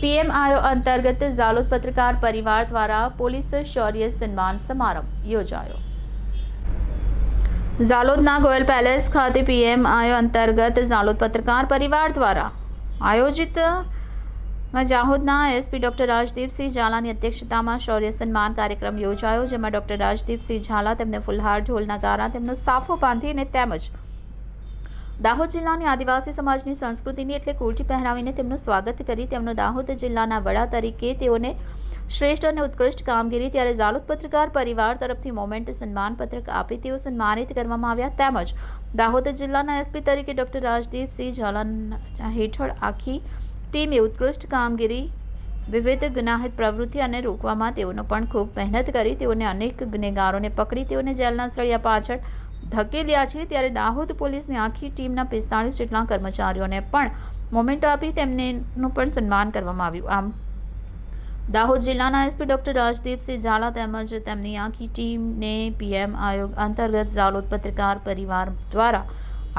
પીએમઆઈઓ અંતર્ગત ઝાલોદ પત્રકાર પરિવાર દ્વારા પોલીસ શૌર્ય સન્માન સમારંભ યોજાયો. ઝાલોદના ગોયલ પેલેસ ખાતે પીએમ આયો અંતર્ગત ઝાલોદ પત્રકાર પરિવાર દ્વારા આયોજિત જાહોદના એસપી ડોક્ટર રાજદીપસિંહ ઝાલાની અધ્યક્ષતામાં શૌર્ય સન્માન કાર્યક્રમ યોજાયો, જેમાં ડોક્ટર રાજદીપસિંહ ઝાલા તેમને ફુલહાર ઢોલ નગારા તેમનો સાફો બાંધીને તેમજ દાહોદ જિલ્લાની આદિવાસી સમાજની સંસ્કૃતિની એટલે કુર્તી પહેરાવીને તેમનું સ્વાગત કરી તેમનો દાહોદ જિલ્લાના વડા તરીકે તેઓને શ્રેષ્ઠ અને ઉત્કૃષ્ટ કામગીરી ત્યારે ઝાલોદ પત્રકાર પરિવાર તરફથી મોમેન્ટ સન્માનપત્રક આપી તેઓ સન્માનિત કરવામાં આવ્યા. તેમજ દાહોદ જિલ્લાના એસપી તરીકે ડોક્ટર રાજદીપસિંહ ઝાલા હેઠળ આખી ટીમે ઉત્કૃષ્ટ કામગીરી, વિવિધ ગુનાહિત પ્રવૃત્તિ અને રોકવામાં તેઓનો પણ ખૂબ મહેનત કરી તેઓને અનેક ગુનેગારોને પકડી તેઓને જેલના સળિયા પાછળ ધકેલ્યા છે ત્યારે દાહોદ પોલીસની આખી ટીમના પિસ્તાળીસ જેટલા કર્મચારીઓને પણ મોમેન્ટો આપી તેમનેનું પણ સન્માન કરવામાં આવ્યું. આમ, દાહોદ જિલ્લાના એસપી ડોક્ટર રાજદીપસિંહ ઝાલા તેમજ તેમની આખી ટીમને પીએમ આયોગ અંતર્ગત ઝાલોદ પત્રકાર પરિવાર દ્વારા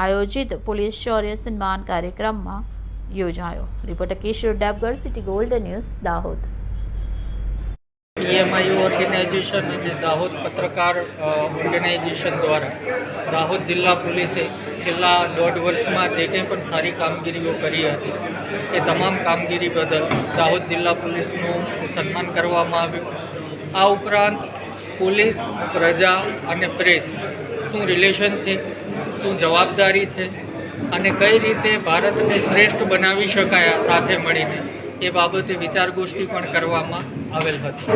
આયોજિત પોલીસ શૌર્ય સન્માન કાર્યક્રમમાં યોજાયો. Reporter Kishor Dabgadh, city gold news, Dahod. PMI organisation અને દાહોદ પત્રકાર ઓર્ગેનાઇઝેશન દ્વારા દાહોદ જિલ્લા પોલીસે છેલ્લા દોઢ વર્ષમાં જે કંઈ પણ સારી કામગીરીઓ કરી હતી, એ તમામ કામગીરી બદલ દાહોદ જિલ્લા પોલીસનું સન્માન કરવામાં આવ્યું. આ ઉપરાંત પોલીસ, પ્રજા અને પ્રેસ શું રિલેશન છે, શું જવાબદારી છે અને કઈ રીતે ભારતને શ્રેષ્ઠ બનાવી શકાય સાથે મળીને એ બાબતે વિચાર ગોષ્ઠી પણ કરવામાં આવેલ હતી.